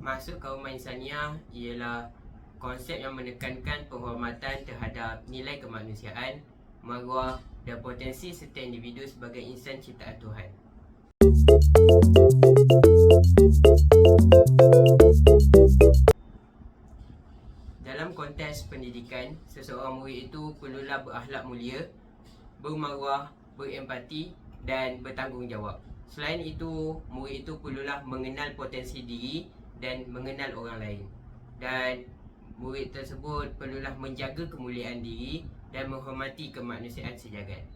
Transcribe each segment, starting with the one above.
Masuk kaum insaniah ialah konsep yang menekankan penghormatan terhadap nilai kemanusiaan, maruah dan potensi setiap individu sebagai insan ciptaan Tuhan. Dalam konteks pendidikan, seseorang murid itu perlulah berakhlak mulia, bermaruah, berempati dan bertanggungjawab. Selain itu, murid itu perlulah mengenal potensi diri dan mengenal orang lain. Dan murid tersebut perlulah menjaga kemuliaan diri dan menghormati kemanusiaan sejagat.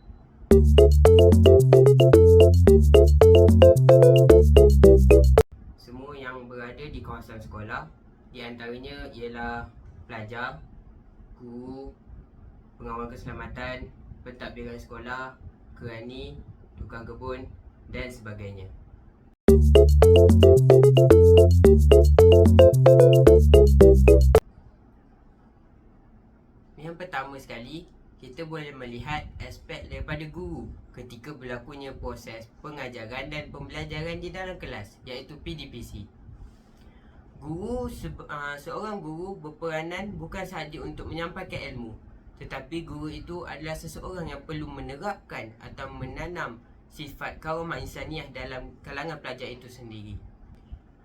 Semua yang berada di kawasan sekolah di antaranya ialah pelajar, guru, pengawal keselamatan, pentadbiran sekolah, kerani, tukang kebun dan sebagainya. Yang pertama sekali, kita boleh melihat aspek daripada guru ketika berlakunya proses pengajaran dan pembelajaran di dalam kelas iaitu PDPC. Guru se- uh, seorang guru berperanan bukan sahaja untuk menyampaikan ilmu tetapi guru itu adalah seseorang yang perlu menerapkan atau menanam sifat kaumah insaniah dalam kalangan pelajar itu sendiri.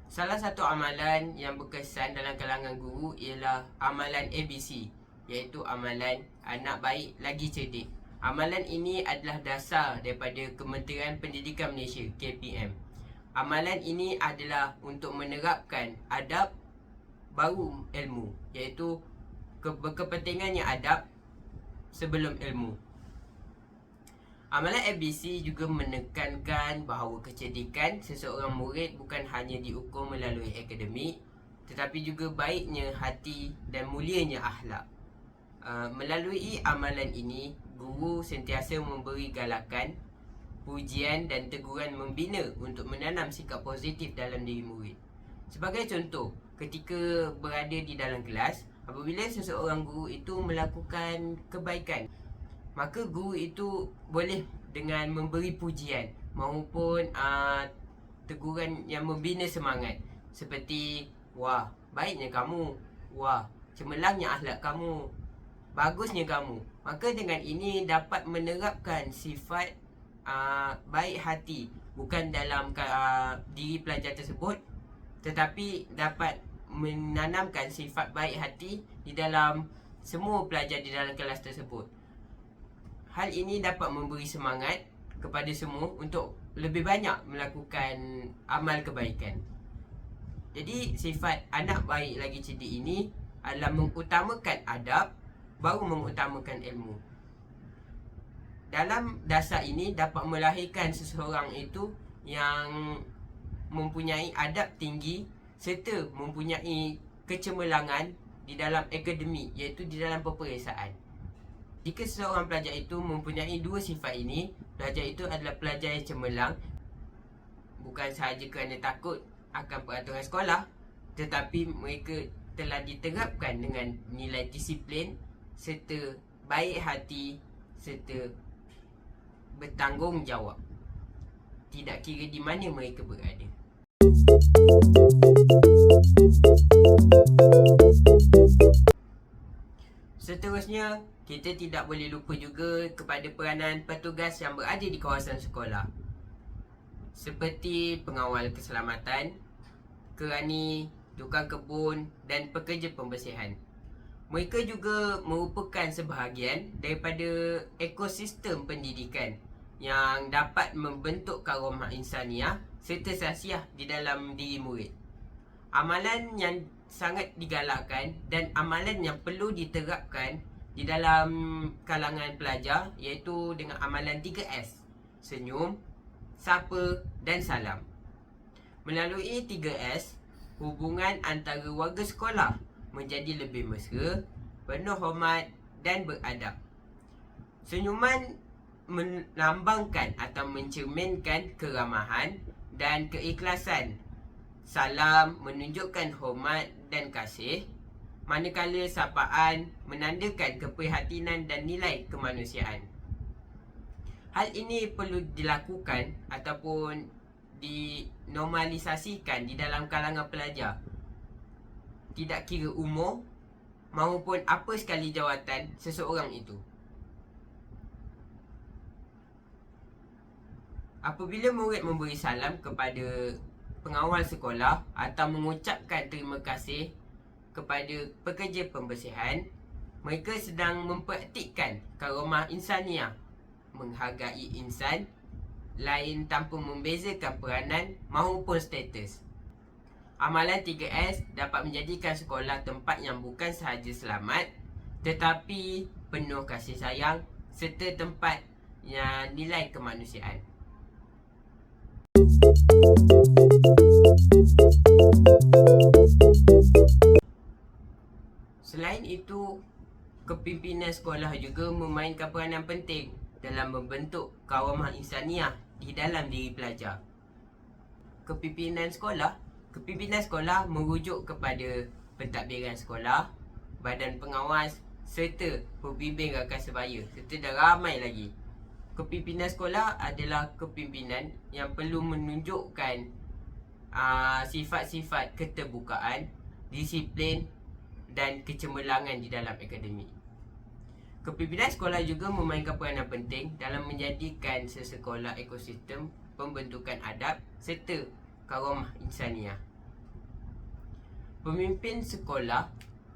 Salah satu amalan yang berkesan dalam kalangan guru ialah amalan ABC iaitu amalan anak baik lagi cerdik. Amalan ini adalah dasar daripada Kementerian Pendidikan Malaysia KPM. Amalan ini adalah untuk menerapkan adab baru ilmu iaitu ke- berkepentingannya adab sebelum ilmu. Amalan ABC juga menekankan bahawa kecerdikan seseorang murid bukan hanya diukur melalui akademik tetapi juga baiknya hati dan mulianya akhlak. Uh, melalui amalan ini, guru sentiasa memberi galakan, pujian dan teguran membina untuk menanam sikap positif dalam diri murid. Sebagai contoh, ketika berada di dalam kelas, apabila seseorang guru itu melakukan kebaikan, maka guru itu boleh dengan memberi pujian maupun uh, teguran yang membina semangat. Seperti wah baiknya kamu. Wah cemerlangnya akhlak kamu. Bagusnya kamu. Maka dengan ini dapat menerapkan sifat uh, baik hati. Bukan dalam uh, diri pelajar tersebut tetapi dapat menanamkan sifat baik hati di dalam semua pelajar di dalam kelas tersebut Hal ini dapat memberi semangat kepada semua untuk lebih banyak melakukan amal kebaikan. Jadi sifat anak baik lagi cerdik ini adalah mengutamakan adab baru mengutamakan ilmu. Dalam dasar ini dapat melahirkan seseorang itu yang mempunyai adab tinggi serta mempunyai kecemerlangan di dalam akademik iaitu di dalam peperiksaan. Jika seseorang pelajar itu mempunyai dua sifat ini, pelajar itu adalah pelajar yang cemerlang bukan sahaja kerana takut akan peraturan sekolah, tetapi mereka telah diterapkan dengan nilai disiplin serta baik hati serta bertanggungjawab. Tidak kira di mana mereka berada. Seterusnya, kita tidak boleh lupa juga kepada peranan petugas yang berada di kawasan sekolah. Seperti pengawal keselamatan, kerani, tukang kebun dan pekerja pembersihan. Mereka juga merupakan sebahagian daripada ekosistem pendidikan yang dapat membentuk karomah insaniah serta sasiah di dalam diri murid. Amalan yang sangat digalakkan dan amalan yang perlu diterapkan di dalam kalangan pelajar iaitu dengan amalan 3S. Senyum, sapa dan salam. Melalui 3S, hubungan antara warga sekolah menjadi lebih mesra, penuh hormat dan beradab. Senyuman melambangkan atau mencerminkan keramahan dan keikhlasan. Salam menunjukkan hormat dan kasih, manakala sapaan menandakan keprihatinan dan nilai kemanusiaan. Hal ini perlu dilakukan ataupun dinormalisasikan di dalam kalangan pelajar. Tidak kira umur maupun apa sekali jawatan seseorang itu. Apabila murid memberi salam kepada pengawal sekolah atau mengucapkan terima kasih kepada pekerja pembersihan, mereka sedang mempraktikkan karomah insaniah menghargai insan lain tanpa membezakan peranan maupun status. Amalan 3S dapat menjadikan sekolah tempat yang bukan sahaja selamat tetapi penuh kasih sayang serta tempat yang nilai kemanusiaan. Selain itu, kepimpinan sekolah juga memainkan peranan penting dalam membentuk kawamah insaniah di dalam diri pelajar. Kepimpinan sekolah, kepimpinan sekolah merujuk kepada pentadbiran sekolah, badan pengawas serta pembimbing rakan sebaya serta dah ramai lagi. Kepimpinan sekolah adalah kepimpinan yang perlu menunjukkan aa, sifat-sifat keterbukaan, disiplin dan kecemerlangan di dalam akademik. Kepimpinan sekolah juga memainkan peranan penting dalam menjadikan sesekolah ekosistem pembentukan adab serta karomah insaniah. Pemimpin sekolah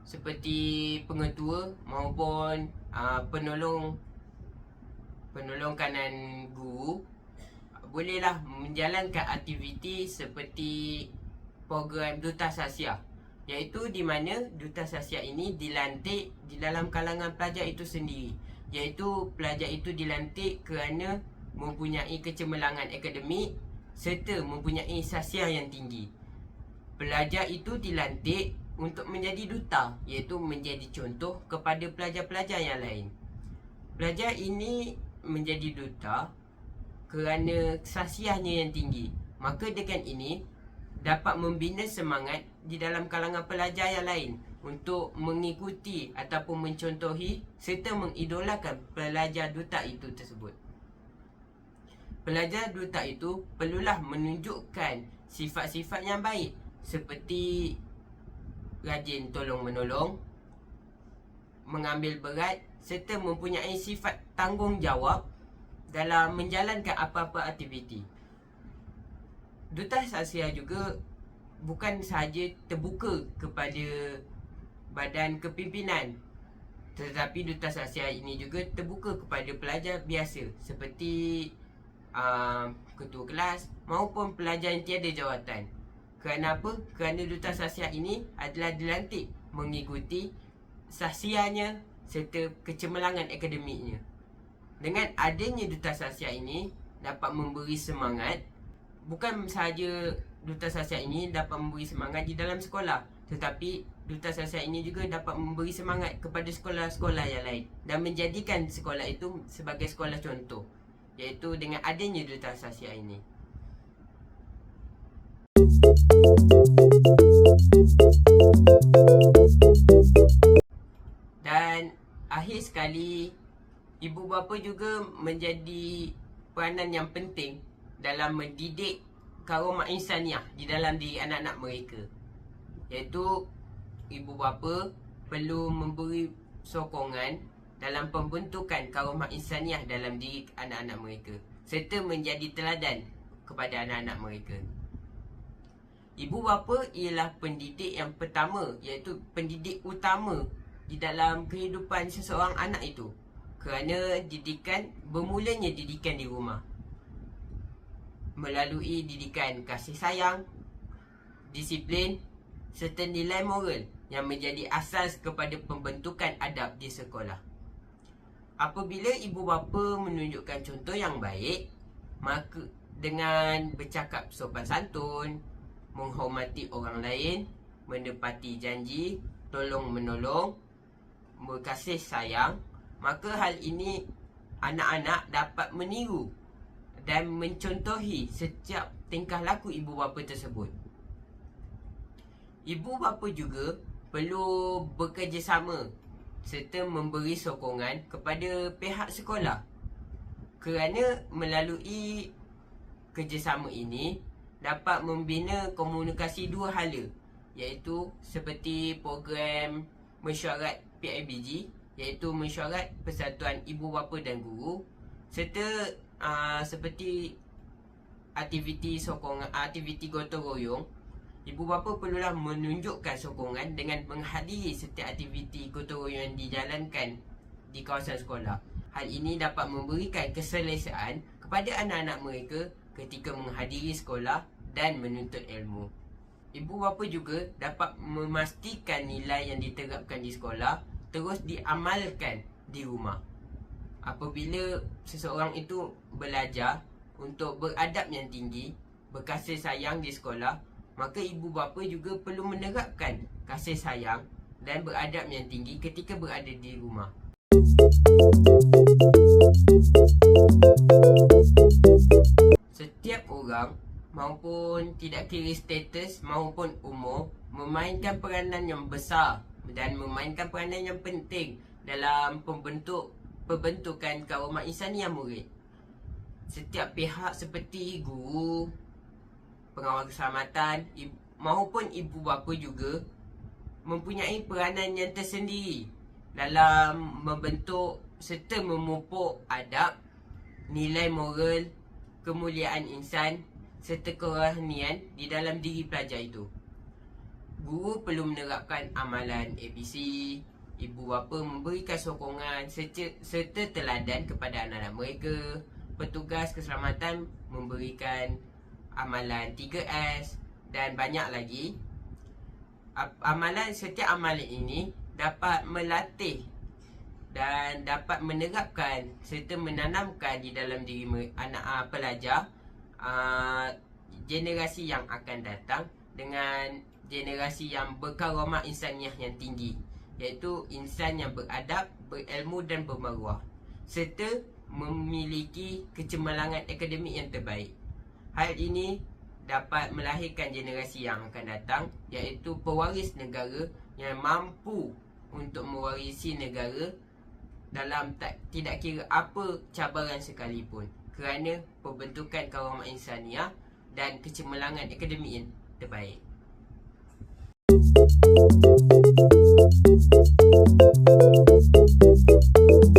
seperti pengetua maupun aa, penolong penolong kanan guru bolehlah menjalankan aktiviti seperti program Duta Sasia Iaitu di mana Duta Sasia ini dilantik di dalam kalangan pelajar itu sendiri. Iaitu pelajar itu dilantik kerana mempunyai kecemerlangan akademik Serta mempunyai sasia yang tinggi. Pelajar itu dilantik untuk menjadi duta Iaitu menjadi contoh kepada pelajar-pelajar yang lain. Pelajar ini menjadi duta kerana sasiahnya yang tinggi. Maka dengan ini dapat membina semangat di dalam kalangan pelajar yang lain untuk mengikuti ataupun mencontohi serta mengidolakan pelajar duta itu tersebut. Pelajar duta itu perlulah menunjukkan sifat-sifat yang baik seperti rajin tolong menolong, mengambil berat serta mempunyai sifat tanggungjawab dalam menjalankan apa-apa aktiviti. Duta Asia juga bukan sahaja terbuka kepada badan kepimpinan tetapi Duta Asia ini juga terbuka kepada pelajar biasa seperti uh, ketua kelas maupun pelajar yang tiada jawatan. Kerana apa? Kerana Duta Asia ini adalah dilantik mengikuti sasianya serta kecemerlangan akademiknya. Dengan adanya Duta Asia ini dapat memberi semangat bukan sahaja Duta Sasia ini dapat memberi semangat di dalam sekolah Tetapi Duta Sasia ini juga dapat memberi semangat kepada sekolah-sekolah yang lain Dan menjadikan sekolah itu sebagai sekolah contoh Iaitu dengan adanya Duta Sasia ini. Dan akhir sekali Ibu bapa juga menjadi peranan yang penting dalam mendidik karomah insaniah di dalam diri anak-anak mereka. Iaitu ibu bapa perlu memberi sokongan dalam pembentukan karomah insaniah dalam diri anak-anak mereka serta menjadi teladan kepada anak-anak mereka. Ibu bapa ialah pendidik yang pertama iaitu pendidik utama di dalam kehidupan seseorang anak itu. Kerana didikan bermulanya didikan di rumah melalui didikan kasih sayang, disiplin serta nilai moral yang menjadi asas kepada pembentukan adab di sekolah. Apabila ibu bapa menunjukkan contoh yang baik, maka dengan bercakap sopan santun, menghormati orang lain, menepati janji, tolong menolong, berkasih sayang, maka hal ini anak-anak dapat meniru dan mencontohi setiap tingkah laku ibu bapa tersebut. Ibu bapa juga perlu bekerjasama serta memberi sokongan kepada pihak sekolah kerana melalui kerjasama ini dapat membina komunikasi dua hala iaitu seperti program mesyuarat PIBG iaitu mesyuarat Persatuan Ibu Bapa dan Guru serta uh, seperti aktiviti sokongan aktiviti gotong royong ibu bapa perlulah menunjukkan sokongan dengan menghadiri setiap aktiviti gotong royong yang dijalankan di kawasan sekolah. Hal ini dapat memberikan keselesaan kepada anak-anak mereka ketika menghadiri sekolah dan menuntut ilmu. Ibu bapa juga dapat memastikan nilai yang diterapkan di sekolah terus diamalkan di rumah. Apabila seseorang itu belajar untuk beradab yang tinggi, berkasih sayang di sekolah, maka ibu bapa juga perlu menerapkan kasih sayang dan beradab yang tinggi ketika berada di rumah. Setiap orang maupun tidak kira status maupun umur memainkan peranan yang besar dan memainkan peranan yang penting dalam pembentuk pembentukan kaum insaniah murid. Setiap pihak seperti guru, pengawal keselamatan maupun ibu bapa juga mempunyai peranan yang tersendiri dalam membentuk serta memupuk adab, nilai moral, kemuliaan insan serta kerohanian di dalam diri pelajar itu. Guru perlu menerapkan amalan ABC, ibu bapa memberikan sokongan serta teladan kepada anak-anak mereka. Petugas keselamatan memberikan amalan 3S dan banyak lagi. Amalan setiap amalan ini dapat melatih dan dapat menerapkan serta menanamkan di dalam diri anak uh, pelajar uh, generasi yang akan datang dengan generasi yang berkaramah insaniah yang tinggi iaitu insan yang beradab, berilmu dan bermaruah serta memiliki kecemerlangan akademik yang terbaik. Hal ini dapat melahirkan generasi yang akan datang iaitu pewaris negara yang mampu untuk mewarisi negara dalam tak, tidak kira apa cabaran sekalipun kerana pembentukan kaum insaniah dan kecemerlangan akademik yang terbaik. ハハハハ!